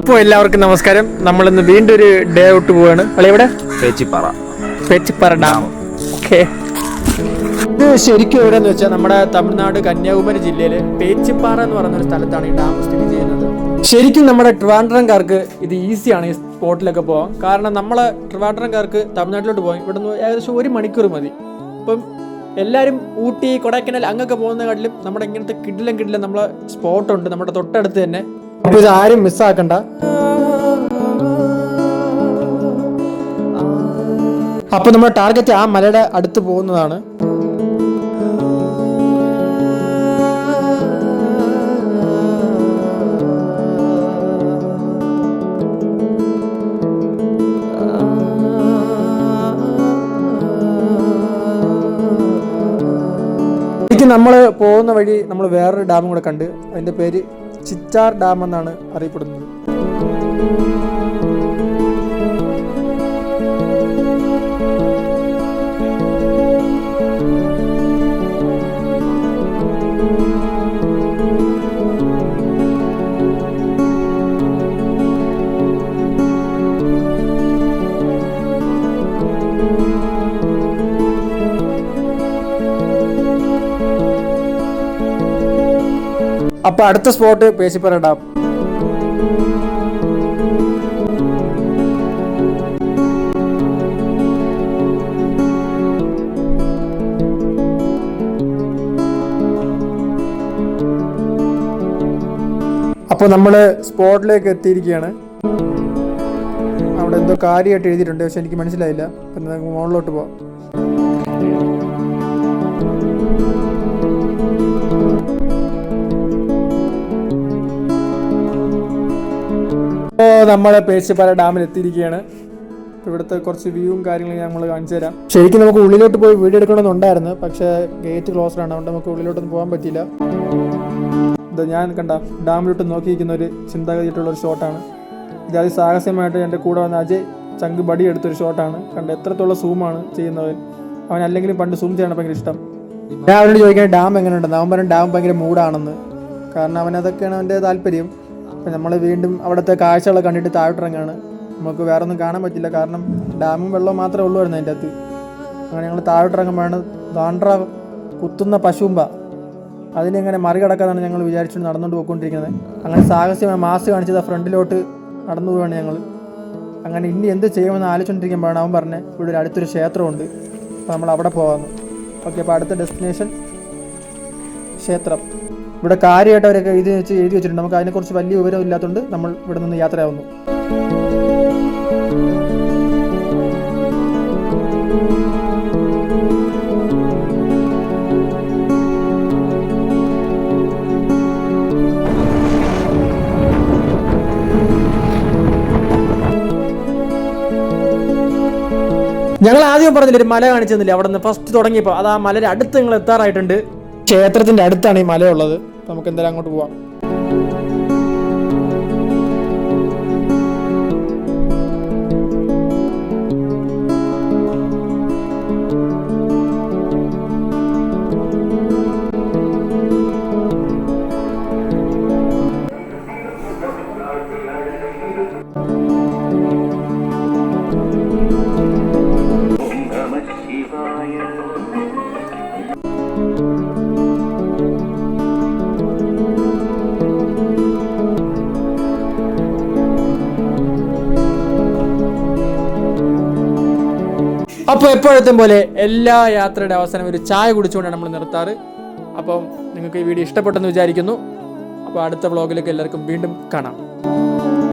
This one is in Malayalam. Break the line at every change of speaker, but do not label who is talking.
ഇപ്പോൾ എല്ലാവർക്കും നമസ്കാരം. നമ്മൾ ഇന്ന് വീണ്ടും ഒരു ഡേ ഔട്ട് പോവാണ്. എവിടെ? ഇവിടെ
പേച്ചിപ്പാറ.
പേച്ചിപ്പാറ ഡാം. ഓക്കെ. ഇത് ശരിക്കും എവിടെയെന്ന് വെച്ചാൽ നമ്മുടെ തമിഴ്നാട് കന്യാകുമാരി ജില്ലയിലെ പേച്ചിപ്പാറ എന്ന് പറയുന്ന ഒരു സ്ഥലത്താണ് ഈ ഡാം സ്ഥിതി ചെയ്യുന്നത്. ശരിക്കും നമ്മുടെ ട്രിവാൻഡ്രംകാർക്ക് ഇത് ഈസിയാണ് ഈ സ്പോട്ടിലൊക്കെ പോകാൻ കാരണം നമ്മളെ ട്രിവാൻഡ്രംകാർക്ക് തമിഴ്നാട്ടിലോട്ട് പോകാം നിന്ന് ഏകദേശം ഒരു മണിക്കൂർ മതി. അപ്പം എല്ലാവരും ഊട്ടി കൊടൈക്കനാൽ അങ്ങൊക്കെ പോകുന്ന കാട്ടിലും നമ്മുടെ ഇങ്ങനത്തെ കിടിലം കിടിലം നമ്മളെ സ്പോട്ടുണ്ട്. നമ്മുടെ തൊട്ടടുത്ത് തന്നെ അപ്പോൾ ഇത് ആരും മിസ്സാക്കണ്ട അപ്പൊ നമ്മുടെ ടാർഗറ്റ് ആ മലയുടെ അടുത്ത് പോകുന്നതാണ്. ശരിക്കും നമ്മൾ പോകുന്ന വഴി നമ്മൾ വേറൊരു ഡാമും കൂടെ കണ്ട്. അതിന്റെ പേര് ചിറ്റാർ ഡാം എന്നാണ് അറിയപ്പെടുന്നത്. അപ്പൊ അടുത്ത സ്പോട്ട് പേശിപ്പറ ഡാം അപ്പോൾ നമ്മൾ സ്പോട്ടിലേക്ക് എത്തിയിരിക്കുകയാണ്. അവിടെ എന്തോ കാര്യമായിട്ട് എഴുതിയിട്ടുണ്ട് പക്ഷെ എനിക്ക് മനസ്സിലായില്ല. അപ്പം മുകളിലോട്ട് പോവാം. ഇപ്പോൾ നമ്മൾ പേഴ്സിപ്പാല ഡാമിൽ എത്തിയിരിക്കുകയാണ്. ഇവിടുത്തെ കുറച്ച് വ്യൂവും കാര്യങ്ങളും നമ്മൾ കാണിച്ചു തരാം. ശരിക്കും നമുക്ക് ഉള്ളിലോട്ട് പോയി വീഡിയോ എടുക്കണമെന്നുണ്ടായിരുന്നു. പക്ഷേ ഗേറ്റ് ക്ലോസ്ഡ് ആണ്. അതുകൊണ്ട് നമുക്ക് ഉള്ളിലോട്ടൊന്നും പോകാൻ പറ്റിയില്ല. ഇത് ഞാൻ കണ്ട ഡാമിലോട്ട് നോക്കിയിരിക്കുന്ന ഒരു ചിന്താഗതിയിട്ടുള്ള ഒരു ഷോട്ടാണ് ഇത് അതിസാഹസ്യമായിട്ട് എന്റെ കൂടെ വന്ന അജയ് ചങ്ക് ബടി എടുത്തൊരു ഷോട്ടാണ് കണ്ട എത്രത്തോളം സൂമാണ് ചെയ്യുന്നത്. അവൻ അല്ലെങ്കിലും പണ്ട് സൂം ചെയ്യണം ഭയങ്കര ഇഷ്ടം. ഞാൻ അവനോട് ചോദിക്കാൻ ഡാം എങ്ങനെയുണ്ടെന്ന് അവൻ പറഞ്ഞു ഡാം ഭയങ്കര മൂടാണെന്ന് കാരണം അവൻ അതൊക്കെയാണ് അവന്റെ താല്പര്യം. അപ്പം നമ്മൾ വീണ്ടും അവിടുത്തെ കാഴ്ചകളൊക്കെ കണ്ടിട്ട് താഴോട്ടിറങ്ങാണ്. നമുക്ക് വേറെ ഒന്നും കാണാൻ പറ്റില്ല. കാരണം ഡാമും വെള്ളവും മാത്രമേ ഉള്ളുവായിരുന്നു അതിന്റെ അകത്ത്. അങ്ങനെ ഞങ്ങൾ താഴോട്ടിറങ്ങുമ്പോഴാണ് ദാണ്ട്ര കുത്തുന്ന പശുമ്പ. അതിനെങ്ങനെ മറികടക്കാന്നാണ് ഞങ്ങൾ വിചാരിച്ചുകൊണ്ട് നടന്നുകൊണ്ട് പോയിക്കൊണ്ടിരിക്കുന്നത്. അങ്ങനെ സാഹസ്യമായ മാസ് കാണിച്ചത് ഫ്രണ്ടിലോട്ട് നടന്നു പോവുകയാണ് ഞങ്ങൾ അങ്ങനെ ഇനി എന്ത് ചെയ്യുമെന്ന് ആലോചിച്ചുകൊണ്ടിരിക്കുമ്പോഴാണ് അവൻ പറഞ്ഞത് ഇവിടെ ഒരു അടുത്തൊരു ക്ഷേത്രമുണ്ട്. അപ്പോൾ നമ്മൾ അവിടെ പോകാമെന്ന് ഓക്കെ അപ്പോൾ അടുത്ത ഡെസ്റ്റിനേഷൻ ക്ഷേത്രം. ഇവിടെ കാര്യമായിട്ട് അവരൊക്കെ എഴുതി വെച്ച് എഴുതി വെച്ചിട്ടുണ്ട്. നമുക്ക് അതിനെക്കുറിച്ച് വലിയ വിവരം ഇല്ലാത്തതുകൊണ്ട് നമ്മൾ ഇവിടെ നിന്ന് യാത്രയാവുന്നു. ഞങ്ങൾ ആദ്യം പറഞ്ഞില്ല ഒരു മല കാണിച്ചു തന്നില്ല അവിടെ നിന്ന് ഫസ്റ്റ് തുടങ്ങിയപ്പോൾ അത് ആ മലയുടെ അടുത്ത് നിങ്ങൾ എത്താറായിട്ടുണ്ട്. ക്ഷേത്രത്തിന്റെ അടുത്താണ് ഈ മലയുള്ളത്. നമുക്ക് എന്തായാലും അങ്ങോട്ട് പോവാം. അപ്പോൾ എപ്പോഴത്തെ പോലെ എല്ലാ യാത്രയുടെ അവസാനം ഒരു ചായ കുടിച്ചുകൊണ്ടാണ് നമ്മൾ നിർത്താറ്. അപ്പം നിങ്ങൾക്ക് ഈ വീഡിയോ ഇഷ്ടപ്പെട്ടെന്ന് വിചാരിക്കുന്നു. അപ്പോൾ അടുത്ത വ്ളോഗിലേക്ക് എല്ലാവർക്കും വീണ്ടും കാണാം.